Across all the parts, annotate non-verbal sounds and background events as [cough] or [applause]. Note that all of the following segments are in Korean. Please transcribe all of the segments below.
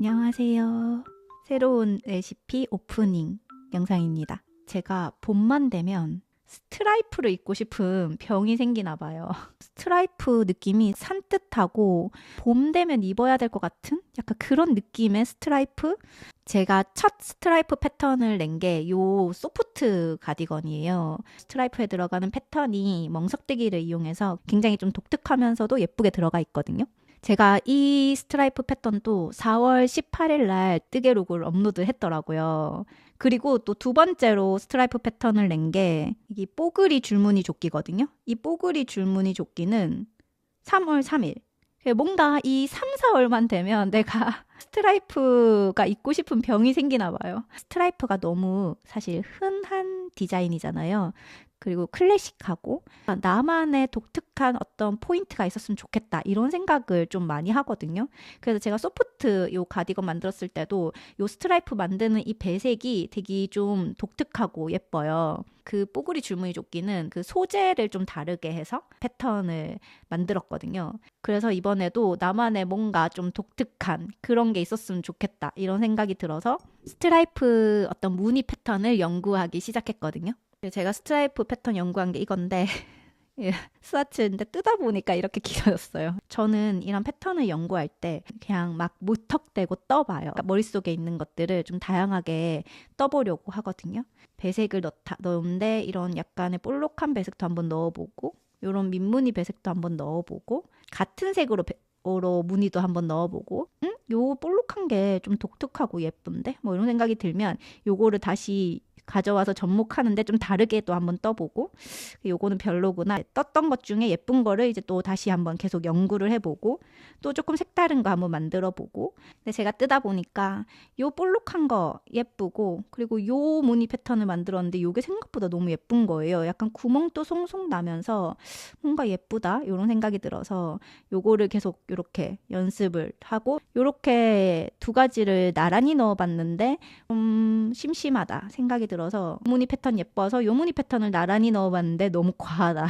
안녕하세요. 새로운 레시피 오프닝 영상입니다. 제가 봄만 되면 스트라이프를 입고 싶은 병이 생기나 봐요. [laughs] 스트라이프 느낌이 산뜻하고 봄 되면 입어야 될 것 같은 약간 그런 느낌의 스트라이프? 제가 첫 스트라이프 패턴을 낸 게 요 소프트 가디건이에요. 스트라이프에 들어가는 패턴이 멍석대기를 이용해서 굉장히 좀 독특하면서도 예쁘게 들어가 있거든요. 제가 이 스트라이프 패턴도 4월 18일 날 뜨개록을 업로드 했더라고요. 그리고 또 두 번째로 스트라이프 패턴을 낸 게 이게 뽀글이 줄무늬 조끼거든요. 이 뽀글이 줄무늬 조끼는 3월 3일. 뭔가 이 3, 4월만 되면 내가 [laughs] 스트라이프가 입고 싶은 병이 생기나 봐요. 스트라이프가 너무 사실 흔한 디자인이잖아요. 그리고 클래식하고 나만의 독특한 어떤 포인트가 있었으면 좋겠다 이런 생각을 좀 많이 하거든요. 그래서 제가 소프트 요 가디건 만들었을 때도 요 스트라이프 만드는 이 배색이 되게 좀 독특하고 예뻐요. 그 뽀글이 줄무늬 조끼는 그 소재를 좀 다르게 해서 패턴을 만들었거든요. 그래서 이번에도 나만의 뭔가 좀 독특한 그런 게 있었으면 좋겠다 이런 생각이 들어서 스트라이프 어떤 무늬 패턴을 연구하기 시작했거든요. 제가 스트라이프 패턴 연구한 게 이건데 [laughs] 예, 스와츠인데 뜯어 보니까 이렇게 길어졌어요. 저는 이런 패턴을 연구할 때 그냥 막 무턱대고 떠봐요. 그러니까 머릿속에 있는 것들을 좀 다양하게 떠보려고 하거든요. 배색을 넣다, 넣는데 이런 약간의 볼록한 배색도 한번 넣어보고 이런 민무늬 배색도 한번 넣어보고 같은 색으로 배, 로 무늬도 한번 넣어보고 응? 요 볼록한 게 좀 독특하고 예쁜데? 뭐 이런 생각이 들면 요거를 다시 가져와서 접목하는데 좀 다르게 또 한번 떠보고 요거는 별로구나. 떴던 것 중에 예쁜 거를 이제 또 다시 한번 계속 연구를 해보고 또 조금 색다른 거 한번 만들어 보고. 근데 제가 뜨다 보니까 요 볼록한 거 예쁘고 그리고 요 무늬 패턴을 만들었는데 요게 생각보다 너무 예쁜 거예요. 약간 구멍도 송송 나면서 뭔가 예쁘다 이런 생각이 들어서 요거를 계속 이렇게 연습을 하고 요렇게 두 가지를 나란히 넣어봤는데 음 심심하다 생각이 들어 들어서 무늬 패턴 예뻐서 요 무늬 패턴을 나란히 넣어봤는데 너무 과하다.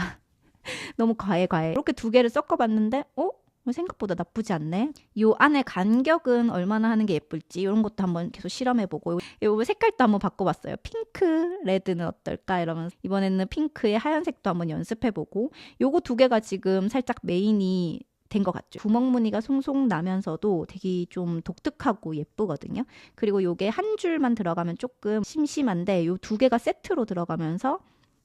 [laughs] 너무 과해 과해. 이렇게 두 개를 섞어봤는데 어? 뭐 생각보다 나쁘지 않네. 요 안에 간격은 얼마나 하는 게 예쁠지 이런 것도 한번 계속 실험해보고 요 색깔도 한번 바꿔봤어요. 핑크, 레드는 어떨까 이러면서 이번에는 핑크에 하얀색도 한번 연습해보고 요거 두 개가 지금 살짝 메인이 된 것 같죠. 구멍 무늬가 송송 나면서도 되게 좀 독특하고 예쁘거든요. 그리고 요게 한 줄만 들어가면 조금 심심한데 요 두 개가 세트로 들어가면서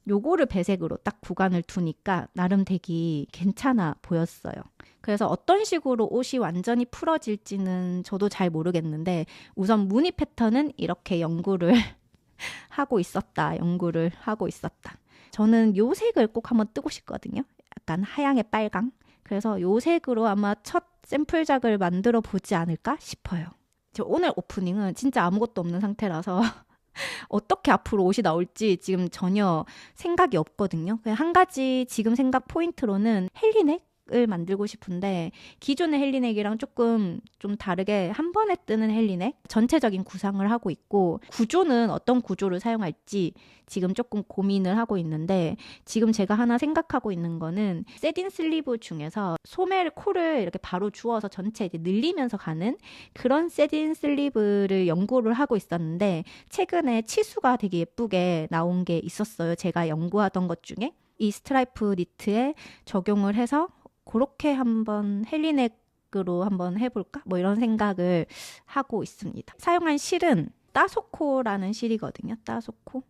요거를 배색으로 딱 구간을 두니까 나름 되게 괜찮아 보였어요. 그래서 어떤 식으로 옷이 완전히 풀어질지는 저도 잘 모르겠는데 우선 무늬 패턴은 이렇게 연구를 [laughs] 하고 있었다. 연구를 하고 있었다. 저는 요 색을 꼭 한번 뜨고 싶거든요. 약간 하양의 빨강. 그래서 요 색으로 아마 첫 샘플작을 만들어 보지 않을까 싶어요. 저 오늘 오프닝은 진짜 아무것도 없는 상태라서 [laughs] 어떻게 앞으로 옷이 나올지 지금 전혀 생각이 없거든요. 한 가지 지금 생각 포인트로는 헬리넥 을 만들고 싶은데 기존의 헬리넥이랑 조금 좀 다르게 한 번에 뜨는 헬리넥 전체적인 구상을 하고 있고 구조는 어떤 구조를 사용할지 지금 조금 고민을 하고 있는데 지금 제가 하나 생각하고 있는 거는 세딘 슬리브 중에서 소매 코를 이렇게 바로 주어서 전체 이제 늘리면서 가는 그런 세딘 슬리브를 연구를 하고 있었는데 최근에 치수가 되게 예쁘게 나온 게 있었어요. 제가 연구하던 것 중에 이 스트라이프 니트에 적용을 해서 그렇게 한번 헬리넥으로 한번 해볼까? 뭐 이런 생각을 하고 있습니다. 사용한 실은 따소코라는 실이거든요. 따소코.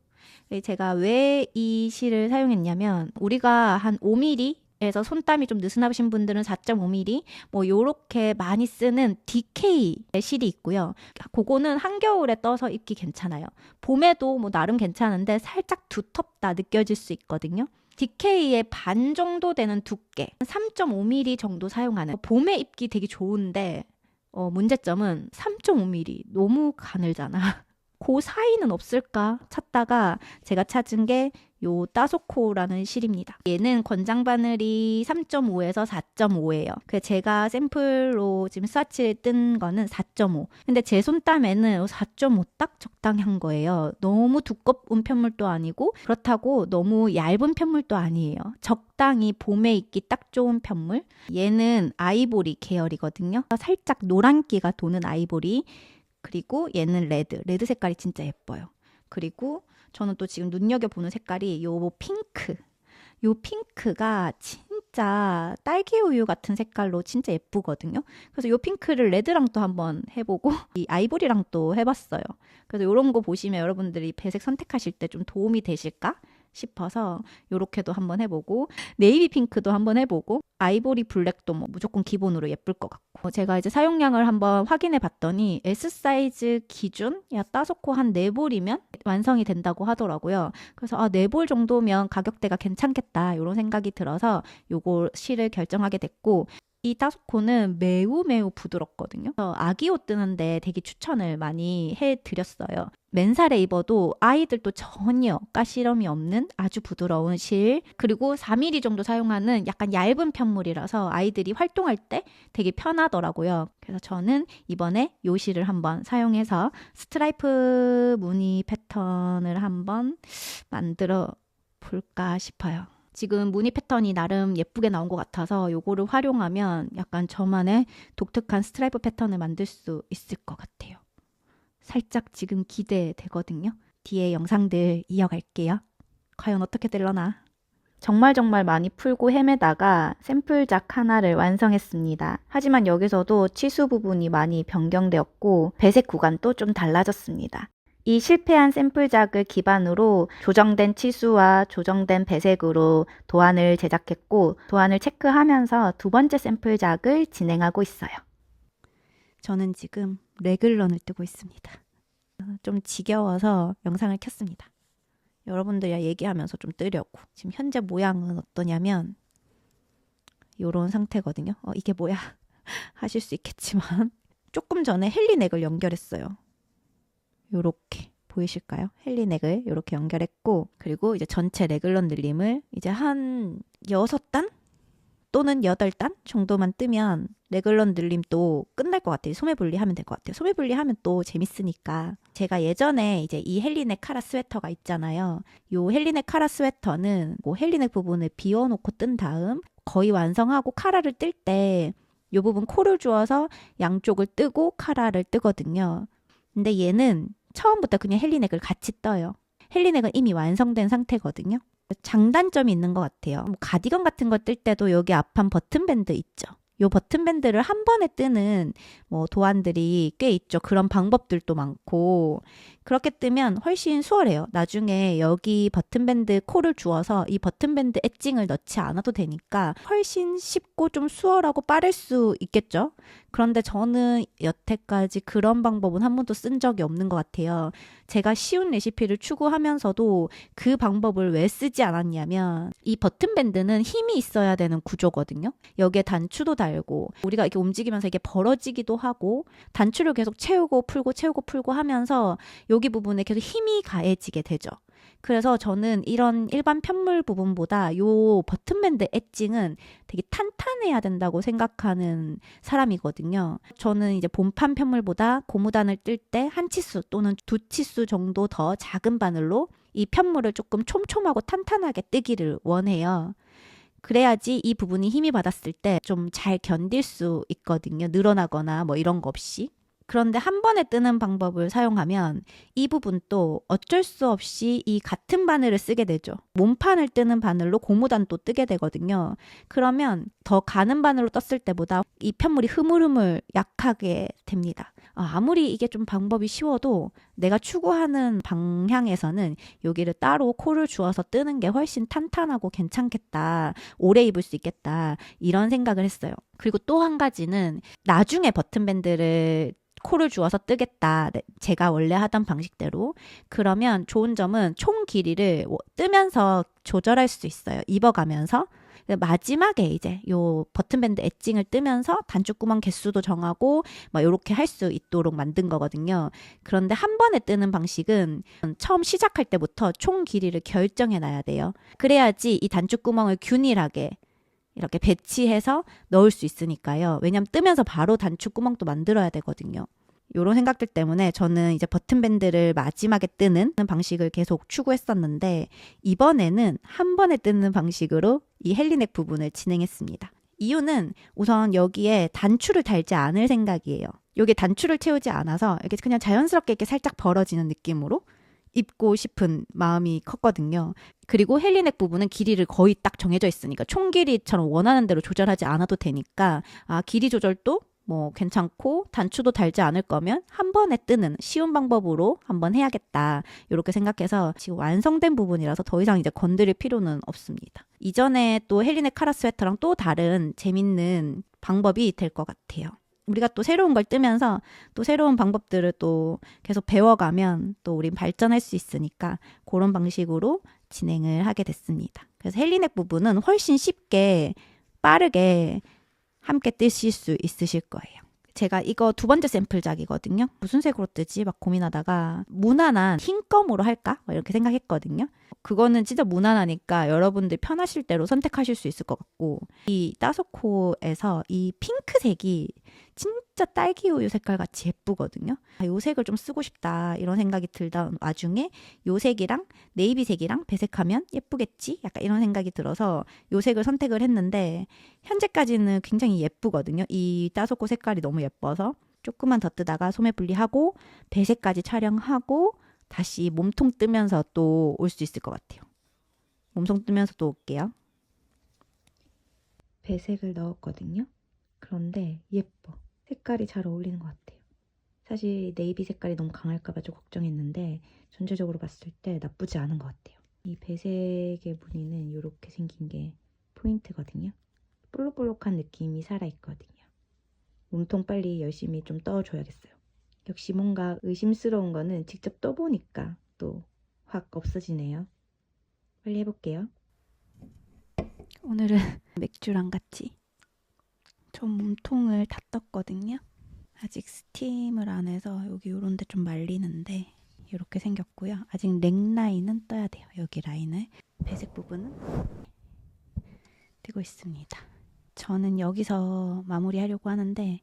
제가 왜 이 실을 사용했냐면 우리가 한 5mm 에서 손땀이 좀 느슨하신 분들은 4.5mm 뭐 요렇게 많이 쓰는 DK 실이 있고요. 그거는 한겨울에 떠서 입기 괜찮아요. 봄에도 뭐 나름 괜찮은데 살짝 두텁다 느껴질 수 있거든요. DK의 반 정도 되는 두께, 3.5mm 정도 사용하는 봄에 입기 되게 좋은데 어, 문제점은 3.5mm 너무 가늘잖아. [laughs] 그 사이는 없을까 찾다가 제가 찾은 게 요 따소코라는 실입니다. 얘는 권장 바늘이 3.5에서 4.5예요. 그 제가 샘플로 지금 스와치를 뜬 거는 4.5. 근데 제 손땀에는 4.5 딱 적당한 거예요. 너무 두꺼운 편물도 아니고 그렇다고 너무 얇은 편물도 아니에요. 적당히 봄에 입기 딱 좋은 편물. 얘는 아이보리 계열이거든요. 살짝 노란기가 도는 아이보리. 그리고 얘는 레드. 레드 색깔이 진짜 예뻐요. 그리고 저는 또 지금 눈여겨보는 색깔이 요 핑크. 요 핑크가 진짜 딸기 우유 같은 색깔로 진짜 예쁘거든요. 그래서 요 핑크를 레드랑 또 한번 해보고 [laughs] 이 아이보리랑 또 해봤어요. 그래서 요런 거 보시면 여러분들이 배색 선택하실 때 좀 도움이 되실까 싶어서 요렇게도 한번 해보고 네이비 핑크도 한번 해보고 아이보리 블랙도 뭐 무조건 기본으로 예쁠 것 같고 제가 이제 사용량을 한번 확인해 봤더니 S 사이즈 기준 야 따소코 한 4볼이면 완성이 된다고 하더라고요. 그래서 아 4볼 정도면 가격대가 괜찮겠다 이런 생각이 들어서 요거 실을 결정하게 됐고 이 따소코는 매우 매우 부드럽거든요. 아기 옷 뜨는데 되게 추천을 많이 해드렸어요. 맨살에 입어도 아이들도 전혀 가시럼이 없는 아주 부드러운 실 그리고 4mm 정도 사용하는 약간 얇은 편물이라서 아이들이 활동할 때 되게 편하더라고요. 그래서 저는 이번에 요 실을 한번 사용해서 스트라이프 무늬 패턴을 한번 만들어 볼까 싶어요. 지금 무늬 패턴이 나름 예쁘게 나온 것 같아서 요거를 활용하면 약간 저만의 독특한 스트라이프 패턴을 만들 수 있을 것 같아요. 살짝 지금 기대되거든요. 뒤에 영상들 이어갈게요. 과연 어떻게 될려나? 정말 정말 많이 풀고 헤매다가 샘플작 하나를 완성했습니다. 하지만 여기서도 치수 부분이 많이 변경되었고 배색 구간도 좀 달라졌습니다. 이 실패한 샘플작을 기반으로 조정된 치수와 조정된 배색으로 도안을 제작했고 도안을 체크하면서 두 번째 샘플작을 진행하고 있어요. 저는 지금 레글런을 뜨고 있습니다. 좀 지겨워서 영상을 켰습니다. 여러분들이랑 얘기하면서 좀 뜨려고. 지금 현재 모양은 어떠냐면 요런 상태거든요. 어, 이게 뭐야? [laughs] 하실 수 있겠지만 조금 전에 헬리넥을 연결했어요. 요렇게 보이실까요? 헬리넥을 요렇게 연결했고 그리고 이제 전체 레글런 늘림을 이제 한 6단 또는 8단 정도만 뜨면 레글런 늘림도 끝날 것 같아요. 소매 분리하면 될 것 같아요. 소매 분리하면 또 재밌으니까. 제가 예전에 이제 이 헬리넥 카라 스웨터가 있잖아요. 요 헬리넥 카라 스웨터는 뭐 헬리넥 부분을 비워놓고 뜬 다음 거의 완성하고 카라를 뜰 때 요 부분 코를 주어서 양쪽을 뜨고 카라를 뜨거든요. 근데 얘는 처음부터 그냥 헬리넥을 같이 떠요. 헬리넥은 이미 완성된 상태거든요. 장단점이 있는 것 같아요. 뭐 가디건 같은 거 뜰 때도 여기 앞판 버튼 밴드 있죠. 요 버튼 밴드를 한 번에 뜨는 뭐 도안들이 꽤 있죠. 그런 방법들도 많고 그렇게 뜨면 훨씬 수월해요. 나중에 여기 버튼 밴드 코를 주어서 이 버튼 밴드 엣징을 넣지 않아도 되니까 훨씬 쉽고 좀 수월하고 빠를 수 있겠죠. 그런데 저는 여태까지 그런 방법은 한 번도 쓴 적이 없는 것 같아요. 제가 쉬운 레시피를 추구하면서도 그 방법을 왜 쓰지 않았냐면 이 버튼 밴드는 힘이 있어야 되는 구조거든요. 여기에 단추도 달고 우리가 이렇게 움직이면서 이게 벌어지기도 하고 단추를 계속 채우고 풀고 채우고 풀고 하면서 여기 부분에 계속 힘이 가해지게 되죠. 그래서 저는 이런 일반 편물 부분보다 요 버튼밴드 엣징은 되게 탄탄해야 된다고 생각하는 사람이거든요. 저는 이제 본판 편물보다 고무단을 뜰 때 한 치수 또는 두 치수 정도 더 작은 바늘로 이 편물을 조금 촘촘하고 탄탄하게 뜨기를 원해요. 그래야지 이 부분이 힘이 받았을 때 좀 잘 견딜 수 있거든요. 늘어나거나 뭐 이런 거 없이. 그런데 한 번에 뜨는 방법을 사용하면 이 부분도 어쩔 수 없이 이 같은 바늘을 쓰게 되죠. 몸판을 뜨는 바늘로 고무단도 뜨게 되거든요. 그러면 더 가는 바늘로 떴을 때보다 이 편물이 흐물흐물 약하게 됩니다. 아, 아무리 이게 좀 방법이 쉬워도 내가 추구하는 방향에서는 여기를 따로 코를 주어서 뜨는 게 훨씬 탄탄하고 괜찮겠다. 오래 입을 수 있겠다. 이런 생각을 했어요. 그리고 또 한 가지는 나중에 버튼밴드를 코를 주어서 뜨겠다. 네, 제가 원래 하던 방식대로. 그러면 좋은 점은 총 길이를 뜨면서 조절할 수 있어요. 입어가면서. 마지막에 이제 요 버튼밴드 엣징을 뜨면서 단축구멍 개수도 정하고 막 요렇게 할 수 있도록 만든 거거든요. 그런데 한 번에 뜨는 방식은 처음 시작할 때부터 총 길이를 결정해 놔야 돼요. 그래야지 이 단축구멍을 균일하게 이렇게 배치해서 넣을 수 있으니까요. 왜냐면 뜨면서 바로 단축 구멍도 만들어야 되거든요. 요런 생각들 때문에 저는 이제 버튼밴드를 마지막에 뜨는 방식을 계속 추구했었는데 이번에는 한 번에 뜨는 방식으로 이 헬리넥 부분을 진행했습니다. 이유는 우선 여기에 단추를 달지 않을 생각이에요. 여기 단추를 채우지 않아서 이렇게 그냥 자연스럽게 이렇게 살짝 벌어지는 느낌으로 입고 싶은 마음이 컸거든요. 그리고 헬리넥 부분은 길이를 거의 딱 정해져 있으니까 총 길이처럼 원하는 대로 조절하지 않아도 되니까 아 길이 조절도 뭐 괜찮고 단추도 달지 않을 거면 한 번에 뜨는 쉬운 방법으로 한번 해야겠다. 이렇게 생각해서 지금 완성된 부분이라서 더 이상 이제 건드릴 필요는 없습니다. 이전에 또 헬리네 카라 스웨터랑 또 다른 재밌는 방법이 될 것 같아요. 우리가 또 새로운 걸 뜨면서 또 새로운 방법들을 또 계속 배워가면 또 우린 발전할 수 있으니까 그런 방식으로 진행을 하게 됐습니다. 그래서 헬리넥 부분은 훨씬 쉽게 빠르게 함께 뜨실 수 있으실 거예요. 제가 이거 두 번째 샘플작이거든요. 무슨 색으로 뜨지? 막 고민하다가 무난한 흰검으로 할까? 이렇게 생각했거든요. 그거는 진짜 무난하니까 여러분들 편하실 대로 선택하실 수 있을 것 같고 이 따소코에서 이 핑크색이 진짜 딸기 우유 색깔 같이 예쁘거든요. 아, 요 색을 좀 쓰고 싶다 이런 생각이 들던 와중에 요 색이랑 네이비 색이랑 배색하면 예쁘겠지? 약간 이런 생각이 들어서 요 색을 선택을 했는데 현재까지는 굉장히 예쁘거든요. 이 따소코 색깔이 너무 예뻐서 조금만 더 뜨다가 소매 분리하고 배색까지 촬영하고 다시 몸통 뜨면서 또 올 수 있을 것 같아요. 몸통 뜨면서 또 올게요. 배색을 넣었거든요. 그런데 예뻐. 색깔이 잘 어울리는 것 같아요. 사실 네이비 색깔이 너무 강할까봐 좀 걱정했는데 전체적으로 봤을 때 나쁘지 않은 것 같아요. 이 배색의 무늬는 이렇게 생긴 게 포인트거든요. 볼록볼록한 느낌이 살아있거든요. 몸통 빨리 열심히 좀 떠줘야겠어요. 역시 뭔가 의심스러운 거는 직접 떠보니까 또 확 없어지네요. 빨리 해볼게요. 오늘은 [laughs] 맥주랑 같이 전 몸통을 다 떴거든요. 아직 스팀을 안 해서 여기 요런 데 좀 말리는데 이렇게 생겼고요. 아직 넥 라인은 떠야 돼요. 여기 라인을. 배색 부분은 뜨고 있습니다. 저는 여기서 마무리하려고 하는데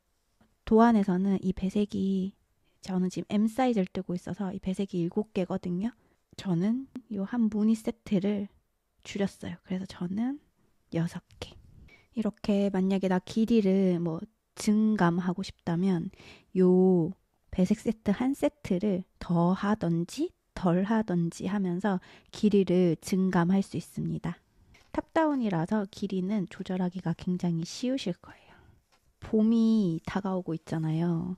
도안에서는 이 배색이 저는 지금 M 사이즈를 뜨고 있어서 이 배색이 7개거든요. 저는 이 한 무늬 세트를 줄였어요. 그래서 저는 6개. 이렇게 만약에 나 길이를 뭐 증감하고 싶다면 요 배색 세트 한 세트를 더 하던지 덜 하던지 하면서 길이를 증감할 수 있습니다. 탑다운이라서 길이는 조절하기가 굉장히 쉬우실 거예요. 봄이 다가오고 있잖아요.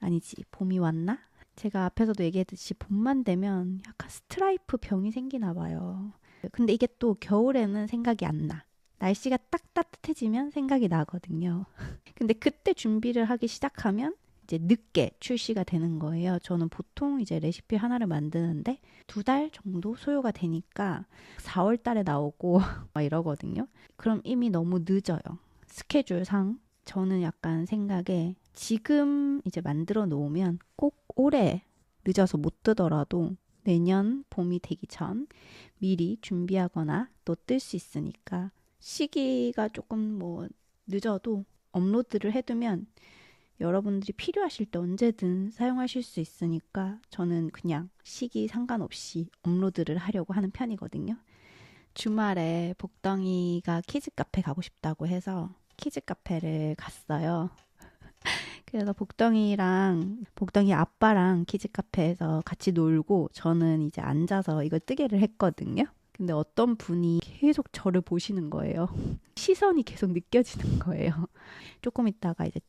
아니지, 봄이 왔나? 제가 앞에서도 얘기했듯이 봄만 되면 약간 스트라이프 병이 생기나 봐요. 근데 이게 또 겨울에는 생각이 안 나. 날씨가 딱 따뜻해지면 생각이 나거든요. [laughs] 근데 그때 준비를 하기 시작하면 이제 늦게 출시가 되는 거예요. 저는 보통 이제 레시피 하나를 만드는데 두 달 정도 소요가 되니까 4월 달에 나오고 [laughs] 막 이러거든요. 그럼 이미 너무 늦어요. 스케줄상 저는 약간 생각에 지금 이제 만들어 놓으면 꼭 올해 늦어서 못 뜨더라도 내년 봄이 되기 전 미리 준비하거나 또 뜰 수 있으니까 시기가 조금 뭐 늦어도 업로드를 해두면 여러분들이 필요하실 때 언제든 사용하실 수 있으니까 저는 그냥 시기 상관없이 업로드를 하려고 하는 편이거든요. 주말에 복덩이가 키즈 카페 가고 싶다고 해서 키즈 카페를 갔어요. [laughs] 그래서 복덩이랑 복덩이 아빠랑 키즈 카페에서 같이 놀고 저는 이제 앉아서 이걸 뜨개를 했거든요. 근데 어떤 분이 계속 저를 보시는 거예요. [laughs] 시선이 계속 느껴지는 거예요. [laughs] 조금 있다가 이제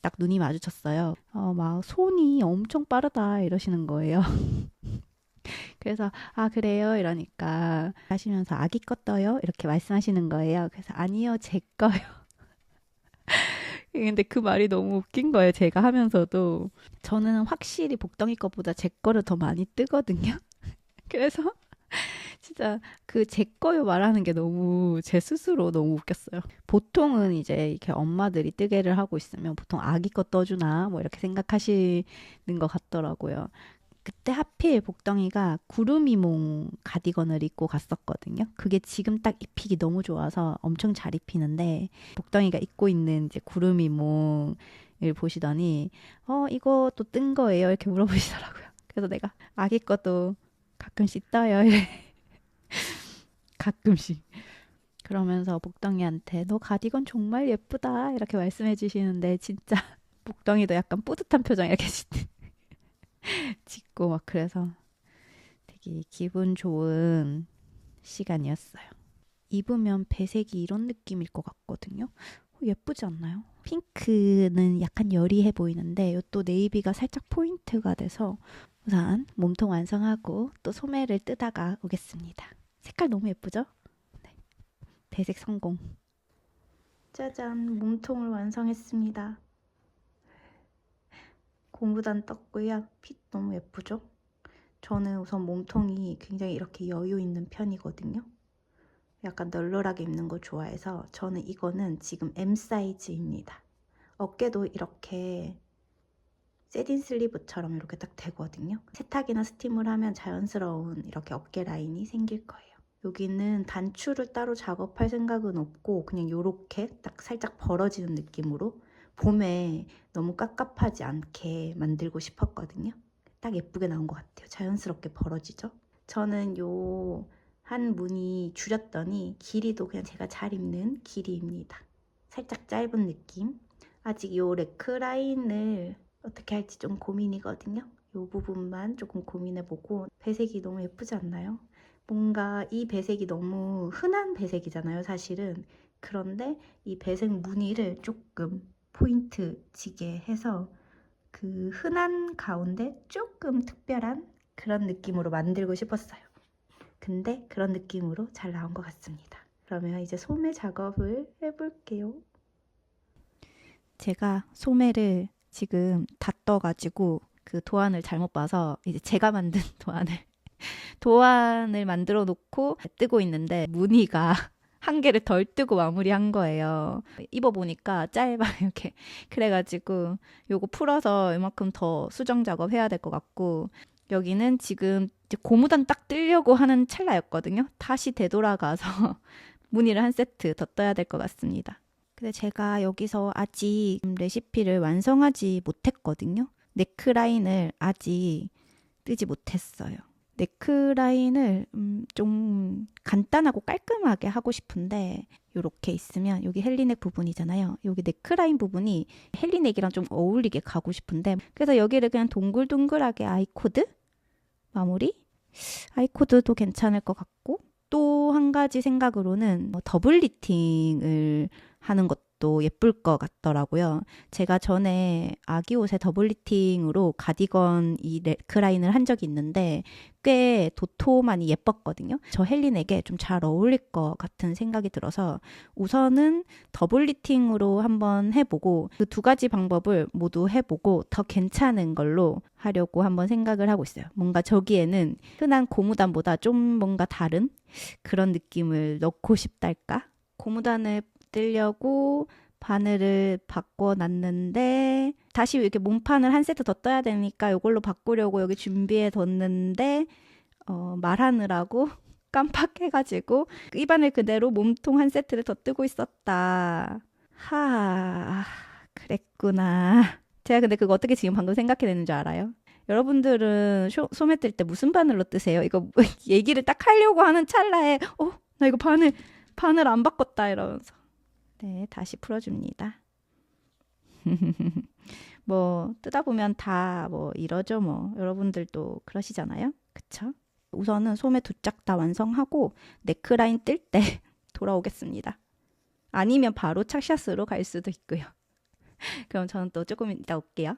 딱 눈이 마주쳤어요. 어, 막 손이 엄청 빠르다 이러시는 거예요. [laughs] 그래서 아 그래요 이러니까 하시면서 아기 거 떠요 이렇게 말씀하시는 거예요. 그래서 아니요 제 거요. 근데 그 말이 너무 웃긴 거예요. 제가 하면서도 저는 확실히 복덩이 거보다 제 거를 더 많이 뜨거든요. 그래서 진짜 그 제 거요 말하는 게 너무 제 스스로 너무 웃겼어요. 보통은 이제 이렇게 엄마들이 뜨개를 하고 있으면 보통 아기 거 떠주나 뭐 이렇게 생각하시는 것 같더라고요. 그때 하필 복덩이가 구름이몽 가디건을 입고 갔었거든요. 그게 지금 딱 입히기 너무 좋아서 엄청 잘 입히는데 복덩이가 입고 있는 이제 구름이몽을 보시더니 어 이거 또 뜬 거예요 이렇게 물어보시더라고요. 그래서 내가 아기 것도 가끔씩 떠요 이래. 가끔씩. 그러면서 복덩이한테 너 가디건 정말 예쁘다 이렇게 말씀해 주시는데 진짜 [laughs] 복덩이도 약간 뿌듯한 표정 이렇게 짓- [laughs] 짓고 막 그래서 되게 기분 좋은 시간이었어요. 입으면 배색이 이런 느낌일 것 같거든요. 어, 예쁘지 않나요? 핑크는 약간 여리해 보이는데 이또 네이비가 살짝 포인트가 돼서 우선 몸통 완성하고 또 소매를 뜨다가 오겠습니다. 색깔 너무 예쁘죠? 네. 배색 성공. 짜잔, 몸통을 완성했습니다. 고무단 떴고요. 핏 너무 예쁘죠? 저는 우선 몸통이 굉장히 이렇게 여유 있는 편이거든요. 약간 널널하게 입는 거 좋아해서 저는 이거는 지금 M 사이즈입니다. 어깨도 이렇게 세딘 슬리브처럼 이렇게 딱 되거든요. 세탁이나 스팀을 하면 자연스러운 이렇게 어깨 라인이 생길 거예요. 여기는 단추를 따로 작업할 생각은 없고 그냥 이렇게 딱 살짝 벌어지는 느낌으로 봄에 너무 깝깝하지 않게 만들고 싶었거든요. 딱 예쁘게 나온 것 같아요. 자연스럽게 벌어지죠. 저는 요 한 무늬 줄였더니 길이도 그냥 제가 잘 입는 길이입니다. 살짝 짧은 느낌. 아직 요 네크라인을 어떻게 할지 좀 고민이거든요. 요 부분만 조금 고민해보고 배색이 너무 예쁘지 않나요? 뭔가 이 배색이 너무 흔한 배색이잖아요, 사실은. 그런데 이 배색 무늬를 조금 포인트 지게 해서 그 흔한 가운데 조금 특별한 그런 느낌으로 만들고 싶었어요. 근데 그런 느낌으로 잘 나온 것 같습니다. 그러면 이제 소매 작업을 해볼게요. 제가 소매를 지금 다 떠가지고 그 도안을 잘못 봐서 이제 제가 만든 [laughs] 도안을 [laughs] 도안을 만들어 놓고 뜨고 있는데 무늬가 [laughs] 한 개를 덜 뜨고 마무리한 거예요. 입어보니까 짧아 [laughs] 이렇게 그래가지고 요거 풀어서 이만큼 더 수정 작업 해야 될 것 같고 여기는 지금 이제 고무단 딱 뜨려고 하는 찰나였거든요. 다시 되돌아가서 무늬를 한 세트 더 떠야 될 것 같습니다. 근데 제가 여기서 아직 레시피를 완성하지 못했거든요. 네크라인을 아직 뜨지 못했어요. 네크라인을 음, 좀 간단하고 깔끔하게 하고 싶은데 이렇게 있으면 여기 헬리넥 부분이잖아요. 여기 네크라인 부분이 헬리넥이랑 좀 어울리게 가고 싶은데 그래서 여기를 그냥 동글동글하게 아이코드 마무리 아이코드도 괜찮을 것 같고 또 한 가지 생각으로는 뭐 더블 리팅을 하는 것도 예쁠 것 같더라고요. 제가 전에 아기 옷에 더블 리팅으로 가디건 이 네크라인을 한 적이 있는데 꽤 도톰하니 예뻤거든요. 저 헬린에게 좀 잘 어울릴 것 같은 생각이 들어서 우선은 더블 리팅으로 한번 해보고 그 두 가지 방법을 모두 해보고 더 괜찮은 걸로 하려고 한번 생각을 하고 있어요. 뭔가 저기에는 흔한 고무단보다 좀 뭔가 다른 그런 느낌을 넣고 싶달까? 고무단을 뜨려고 바늘을 바꿔 놨는데 다시 이렇게 몸판을 한 세트 더 떠야 되니까 이걸로 바꾸려고 여기 준비해 뒀는데 어, 말하느라고 [laughs] 깜빡해가지고 이 바늘 그대로 몸통 한 세트를 더 뜨고 있었다. 하, 그랬구나. 제가 근데 그거 어떻게 지금 방금 생각해내는 줄 알아요? 여러분들은 쇼, 소매 뜰 때 무슨 바늘로 뜨세요? 이거 [laughs] 얘기를 딱 하려고 하는 찰나에 어, 나 이거 바늘 바늘 안 바꿨다 이러면서 네, 다시 풀어줍니다. [laughs] 뭐 뜨다 보면 다 뭐 이러죠 뭐. 여러분들도 그러시잖아요. 그쵸? 우선은 소매 두 짝 다 완성하고 네크라인 뜰 때 [laughs] 돌아오겠습니다. 아니면 바로 착샷으로 갈 수도 있고요. [laughs] 그럼 저는 또 조금 이따 올게요